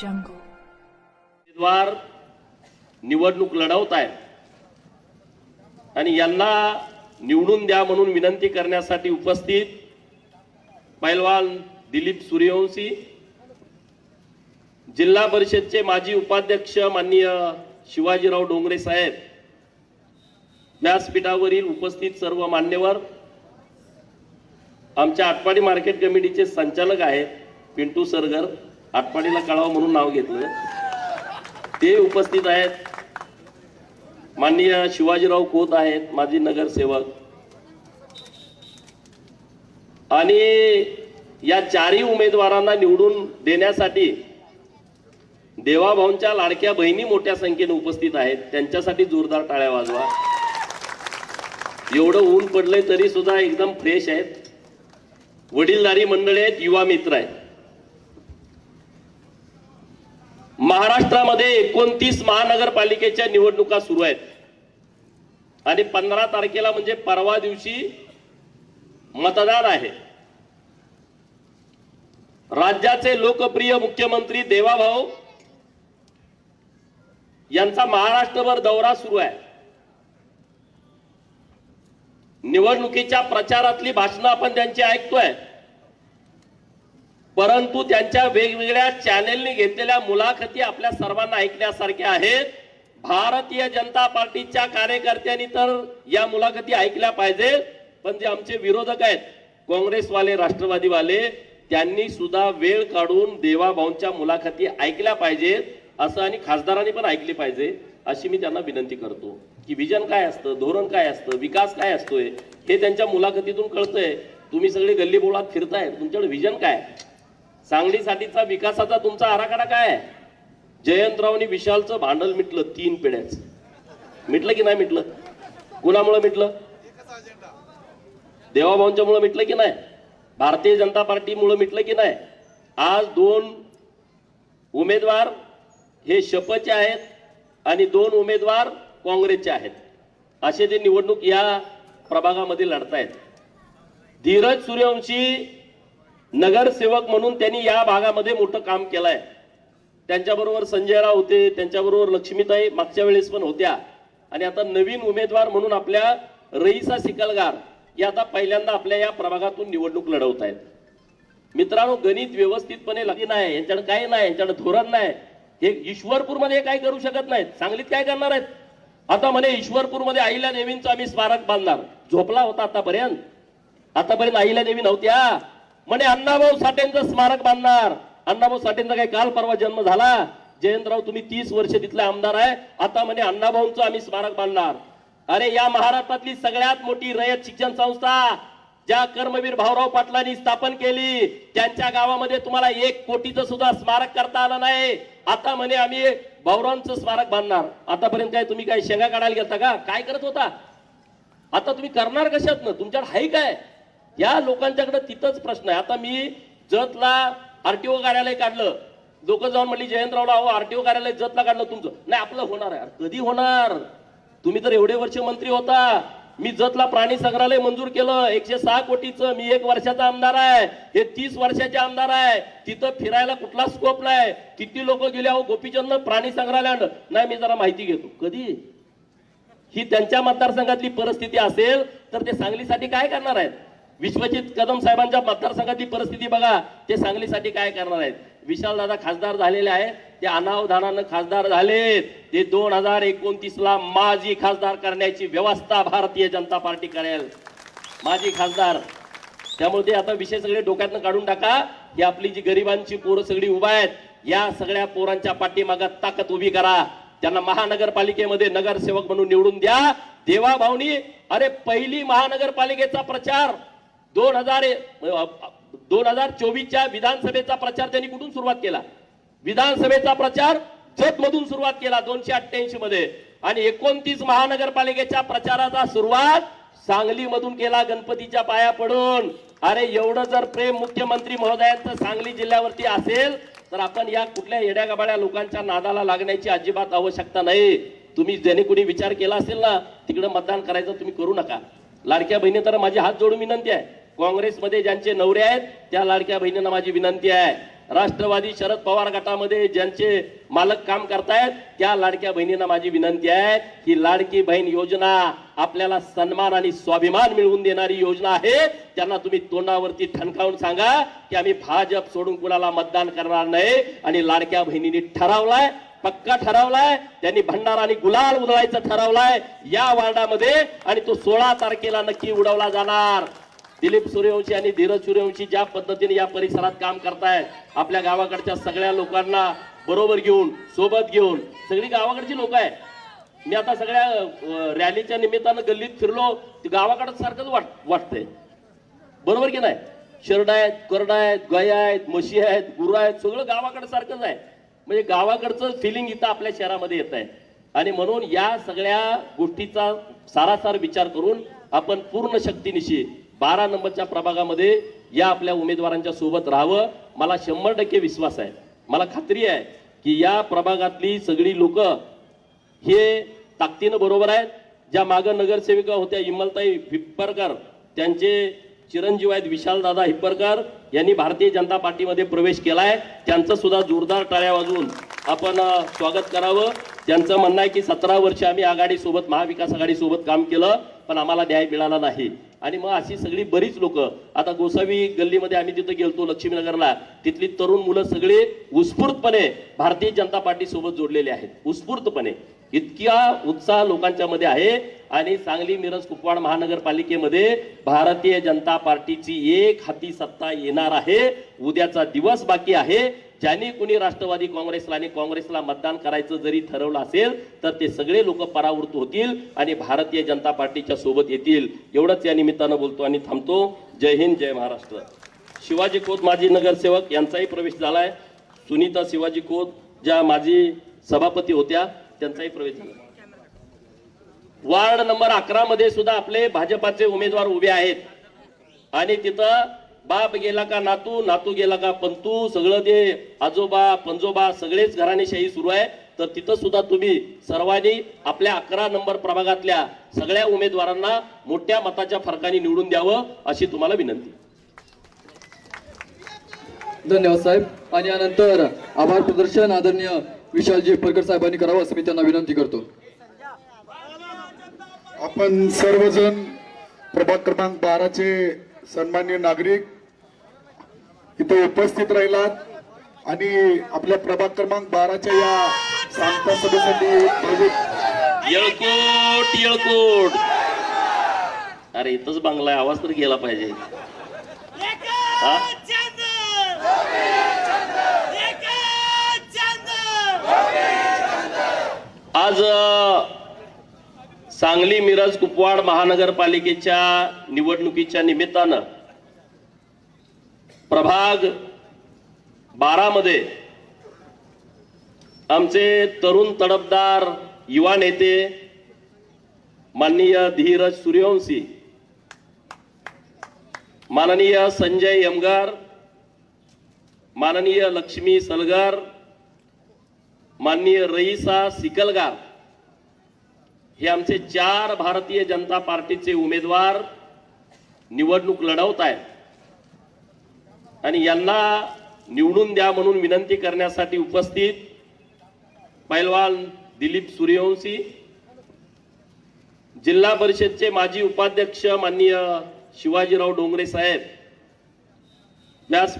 jungle. उमेदवार निवडणूक लढवत आहेत आणि यांना निवडून द्या म्हणून विनंती करण्यासाठी उपस्थित पैलवान दिलीप सूर्यवंशी जिल्हा परिषदचे माजी उपाध्यक्ष माननीय शिवाजीराव डोंगरे साहेब व्यासपीठावरील उपस्थित सर्व मान्यवर आमच्या आटपाडी मार्केट कमिटीचे संचालक आहेत पिंटू सरगर आटपाडीला कळावं म्हणून नाव घेतलं. ते उपस्थित आहेत. माननीय शिवाजीराव खोत आहेत माजी नगरसेवक. आणि या चारही उमेदवारांना निवडून देण्यासाठी देवाभाऊंच्या लाडक्या बहिणी मोठ्या संख्येने उपस्थित आहेत. त्यांच्यासाठी जोरदार टाळ्या वाजवा. एवढं ऊन पडलंय तरी सुद्धा एकदम फ्रेश आहेत. वडीलधारी मंडळी आहेत युवा मित्र आहेत. महाराष्ट्रामध्ये एकोणतीस महानगरपालिकेच्या निवडणुका सुरू आहेत. आणि पंधरा तारखेला म्हणजे परवा दिवशी मतदान आहे. राज्याचे लोकप्रिय मुख्यमंत्री देवाभाऊ यांचा महाराष्ट्रभर दौरा सुरू आहे. निवडणुकीच्या प्रचारातली भाषणं आपण त्यांची ऐकतोय. परंतु त्यांच्या वेगवेगळ्या चॅनेलनी घेतलेल्या मुलाखती आपल्या सर्वांना ऐकण्यासारख्या आहेत. भारतीय जनता पार्टीच्या कार्यकर्त्यांनी तर या मुलाखती ऐकल्या पाहिजेत. पण जे आमचे विरोधक आहेत काँग्रेसवाले राष्ट्रवादीवाले त्यांनी सुद्धा वेळ काढून देवाभाऊंच्या मुलाखती ऐकल्या पाहिजेत. असं आणि खासदारांनी पण ऐकली पाहिजे अशी मी त्यांना विनंती करतो. की विजन काय असतं धोरण काय असतं विकास काय असतोय हे त्यांच्या मुलाखतीतून कळतंय. तुम्ही सगळे गल्ली बोळात फिरताय तुमच्याकडे विजन काय? सांगलीसाठीचा विकासाचा तुमचा आराखडा काय? आहे जयंतरावनी विशालचं भांडल मिटलं तीन पिढ्याच. मिटलं की नाही मिटलं? कुणामुळं मिटलं? देवाभाऊंच्या मुळे मिटलं की नाही? भारतीय जनता पार्टीमुळं मिटलं की नाही? आज दोन उमेदवार हे शपचे आहेत आणि दोन उमेदवार काँग्रेसचे आहेत. असे ते निवडणूक या प्रभागामध्ये लढतायत. धीरज सूर्यवंशी नगरसेवक म्हणून त्यांनी या भागामध्ये मोठं काम केलंय. त्यांच्याबरोबर संजयराव होते त्यांच्याबरोबर लक्ष्मीताई मागच्या वेळेस पण होत्या. आणि आता नवीन उमेदवार म्हणून आपल्या रईसा सिकलगार या आता पहिल्यांदा आपल्या या प्रभागातून निवडणूक लढवत आहेत. मित्रांनो गणित व्यवस्थितपणे लगी नाही यांच्याकडे काही नाही यांच्याकडे धोरण नाही. हे ईश्वरपूरमध्ये हे काय करू शकत नाहीत. सांगलीत काय करणार आहेत? आता म्हणे ईश्वरपूरमध्ये आईला नेवींचं आम्ही स्मारक बांधणार. झोपला होता आतापर्यंत. आतापर्यंत आईला नेवी नव्हत्या. म्हणे अण्णाभाऊ साठेंचं स्मारक बांधणार. अण्णाभाऊ साठेंचा काही काल परवा जन्म झाला. जयंतराव तुम्ही तीस वर्ष तिथले आमदार आहे. आता म्हणे अण्णाभाऊंचं आम्ही स्मारक बांधणार. अरे या महाराष्ट्रातली सगळ्यात मोठी रयत शिक्षण संस्था ज्या कर्मवीर भाऊराव पाटलांनी स्थापन केली त्यांच्या गावामध्ये तुम्हाला एक कोटीचं सुद्धा स्मारक करता आलं नाही. आता म्हणे आम्ही भाऊरावांचं स्मारक बांधणार. आतापर्यंत काय तुम्ही काय शेंगा काढायला गेलता का? काय करत होता? आता तुम्ही करणार कशात ना तुमच्याकडे हाय काय? या लोकांच्याकडे तिथंच प्रश्न आहे. आता मी जतला आरटीओ कार्यालय काढलं. लोक जाऊन म्हणली जयंतरावला अहो आरटीओ कार्यालय जतला काढलं तुमचं. नाही आपलं होणार आहे. कधी होणार? तुम्ही तर एवढे वर्ष मंत्री होता. मी जतला प्राणी संग्रहालय मंजूर केलं. एकशे सहा कोटीचं मी एक वर्षाचा आमदार आहे. हे तीस वर्षाचे आमदार आहे. तिथं फिरायला कुठला स्कोप नाही किती लोक गेले? अहो गोपीचंद प्राणी संग्रहालय नाही मी जरा माहिती घेतो. कधी? ही त्यांच्या मतदारसंघातली परिस्थिती असेल तर ते सांगलीसाठी काय करणार आहेत? विश्वजित कदम साहेबांच्या मतदारसंघातली परिस्थिती बघा ते सांगलीसाठी काय करणार आहेत? विशाल दादा खासदार झालेले आहेत ते अनावधानानं खासदार झालेत. ते दोन हजार एकोणतीस ला माजी खासदार करण्याची व्यवस्था भारतीय जनता पार्टी करेल. माजी खासदार. त्यामुळे ते आता विषय सगळे डोक्यातनं काढून टाका. ही आपली जी गरिबांची पोरं सगळी उभा आहेत या सगळ्या पोरांच्या पाठीमागात ताकद उभी करा. त्यांना महानगरपालिकेमध्ये नगरसेवक म्हणून निवडून द्या. देवा भावनी अरे पहिली महानगरपालिकेचा प्रचार. दोन हजार दोन हजार चोवीसच्या विधानसभेचा प्रचार त्यांनी कुठून सुरुवात केला? विधानसभेचा प्रचार जत मधून सुरुवात केला दोनशे अठ्ठ्याऐंशी मध्ये आणि एकोणतीस महानगरपालिकेच्या प्रचाराचा सुरुवात सांगली मधून केला गणपतीच्या पाया पडून. अरे एवढं जर प्रेम मुख्यमंत्री महोदयांचं सांगली जिल्ह्यावरती असेल तर आपण या कुठल्या येड्यागाबाड्या लोकांच्या नादाला लागण्याची अजिबात आवश्यकता नाही. तुम्ही ज्याने कोणी विचार केला असेल ना तिकडे मतदान करायचं तुम्ही करू नका. लाडक्या बहिणी तर माझी हात जोडून विनंती आहे. काँग्रेसमध्ये ज्यांचे नवरे आहेत त्या लाडक्या बहिणींना माझी विनंती आहे. राष्ट्रवादी शरद पवार गटामध्ये ज्यांचे मालक काम करतायत त्या लाडक्या बहिणींना माझी विनंती आहे की लाडकी बहीण योजना आपल्याला सन्मान आणि स्वाभिमान मिळवून देणारी योजना आहे. त्यांना तुम्ही तोंडावरती ठणकावून सांगा की आम्ही भाजप सोडून कुणाला मतदान करणार नाही आणि लाडक्या बहिणींनी ठरवलाय पक्का ठरवलाय त्यांनी भंडारा आणि गुलाल उधळायचं ठरवलाय या वार्डामध्ये आणि तो सोळा तारखेला नक्की उडवला जाणार. दिलीप सूर्यवंशी आणि धीरज सूर्यवंशी ज्या पद्धतीने या परिसरात काम करतायत आपल्या गावाकडच्या सगळ्या लोकांना बरोबर घेऊन सोबत घेऊन सगळी गावाकडची लोक आहेत. मी आता सगळ्या रॅलीच्या निमित्तानं गल्लीत फिरलो गावाकडं सारखंच वाट वाटतंय. बरोबर की नाही? शर्ड आहेत करडा आहेत गाय आहेत म्हशी आहेत गुरु आहेत सगळं गावाकडं सारखंच आहे. म्हणजे गावाकडचं फिलिंग इथं आपल्या शहरामध्ये येत आहे. आणि म्हणून या सगळ्या गोष्टीचा सारासार विचार करून आपण पूर्ण शक्तीनिशी बारा नंबरच्या प्रभागामध्ये या आपल्या उमेदवारांच्या सोबत राहावं. मला शंभर टक्के विश्वास आहे. मला खात्री आहे की या प्रभागातली सगळी लोक हे ताकदीनं बरोबर आहेत. ज्या मागं नगरसेविका होत्या इमलताई हिप्परकर त्यांचे चिरंजीव आहेत विशालदादा हिप्परकर यांनी भारतीय जनता पार्टीमध्ये प्रवेश केलाय. त्यांचं सुद्धा जोरदार टाळ्या वाजवून आपण स्वागत करावं. त्यांचं म्हणणं आहे की सतरा वर्ष आम्ही आघाडीसोबत महाविकास आघाडीसोबत काम केलं पण आम्हाला न्याय मिळाला नाही. आणि मग अशी सगळी बरीच लोक आता गोसावी गल्लीमध्ये आम्ही तिथं गेलतो लक्ष्मीनगरला तिथली तरुण मुलं सगळी उत्स्फूर्तपणे भारतीय जनता पार्टी सोबत जोडलेले आहेत. उत्स्फूर्तपणे. इतक्या उत्साह लोकांच्या मध्ये आहे आणि सांगली मिरज कुपवाड महानगरपालिकेमध्ये भारतीय जनता पार्टीची एक हाती सत्ता येणार आहे. उद्याचा दिवस बाकी आहे. ज्यांनी कुणी राष्ट्रवादी काँग्रेसला आणि काँग्रेसला मतदान करायचं जरी ठरवलं असेल तर ते सगळे लोक परावृत्त होतील आणि भारतीय जनता पार्टीच्या सोबत येतील. एवढंच या निमित्तानं बोलतो आणि थांबतो. जय हिंद जय महाराष्ट्र. शिवाजी खोत माजी नगरसेवक यांचाही प्रवेश झालाय. सुनीता शिवाजी खोत ज्या माजी सभापती होत्या त्यांचाही प्रवेश झाला वार्ड नंबर अकरा मध्ये सुद्धा आपले भाजपाचे उमेदवार उभे आहेत. आणि तिथं बाप गेला का नातू नातू गेला का पंतू सगळं ते आजोबा पंजोबा सगळेच घराणेशाही सुरू आहे. तर तिथं सुद्धा तुम्ही सर्वांनी आपल्या अकरा नंबर प्रभागातल्या सगळ्या उमेदवारांना मोठ्या मताच्या फरकाने निवडून द्यावं अशी तुम्हाला विनंती. धन्यवाद साहेब. आणि यानंतर आभार प्रदर्शन आदरणीय विशालजी परकर साहेबांनी करावं असं मी त्यांना विनंती करतो. आपण सर्वजण प्रभाग क्रमांक बाराचे सन्मान्य नागरिक इथे उपस्थित राहिलात आणि आपल्या प्रभाग क्रमांक बाराच्या या सांगता सभेसाठी येळकोट येळकोट. अरे इथंच बांगला आवाज तर गेला पाहिजे. हा? आज सांगली मिरज कुपवाड महानगरपालिकेच्या निवडणुकीच्या निमित्तानं प्रभाग बारामध्ये आमचे तरुण तडफदार युवा नेते माननीय धीरज सूर्यवंशी माननीय संजय यमगार माननीय लक्ष्मी सलगार माननीय रईसा सिकलगार हे आमचे चार भारतीय जनता पार्टीचे उमेदवार निवडणूक लढवत आहेत. आणि यांना निवडून द्या म्हणून विनंती करण्यासाठी उपस्थित पैलवान दिलीप सूर्यवंशी जिल्हा परिषदचे माजी उपाध्यक्ष माननीय शिवाजीराव डोंगरे साहेब व्यास